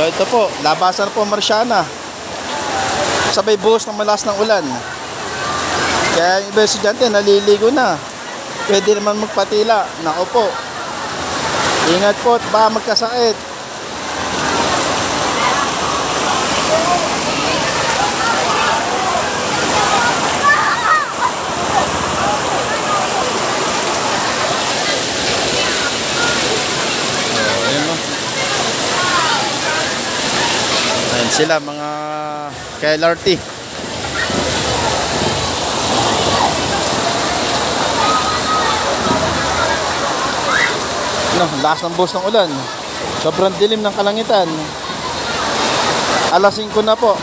So ito po, labasan po Marciana. Sabay buhos ng malas ng ulan. Kaya yung iba estudyante naliligo na. Pwede naman magpatila. Nako po. Ingat po at baka magkasakit. Sila mga KLRT. No, lakas ng buhos ng ulan. Sobrang dilim ng kalangitan. Alas 5 na po.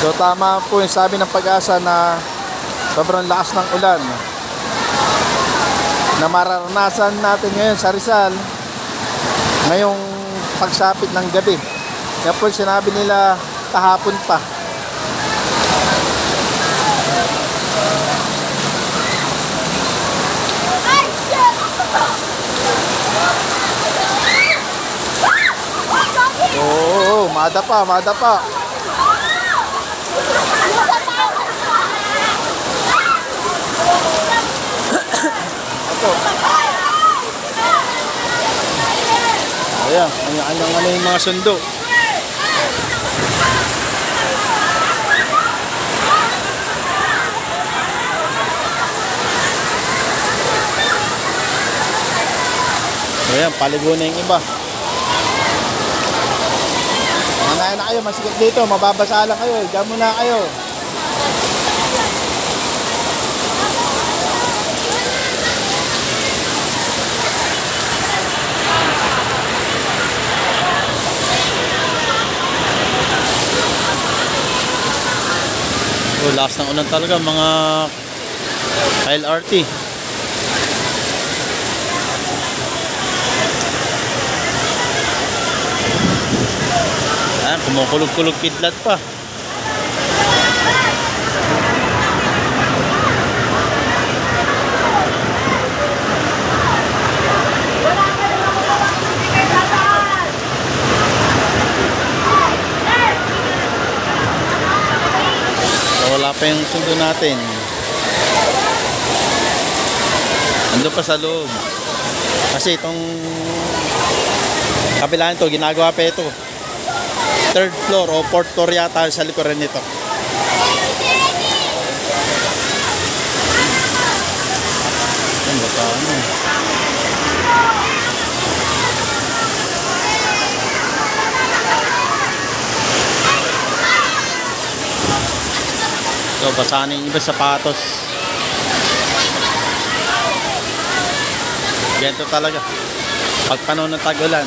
So tama po yung sabi ng pag-asa na sobrang lakas ng ulan na mararanasan natin ngayon sa Rizal ngayong pagsapit ng gabi. Kaya po sinabi nila kahapon pa. Oo, oo, mada pa, mada pa. Ito. Ayan, kanya-kanyang ano yung mga sundo. Ayan, paligo na yung iba. Manayan na kayo, masikip dito, mababasa lang kayo. Diyan muna kayo. Oh, last ng ulan talaga mga LRT. Ah, kumukulog-kulog kidlat pa. Wala pa yung sundo natin. Ando pa sa loob. Kasi itong kabilaan to, ginagawa pa ito. Third floor o fourth floor yata sa likuran nito. Ang baka ano. So, basahan yung iba sapatos. Ganito talaga. Pag panahon ng tag-ulan.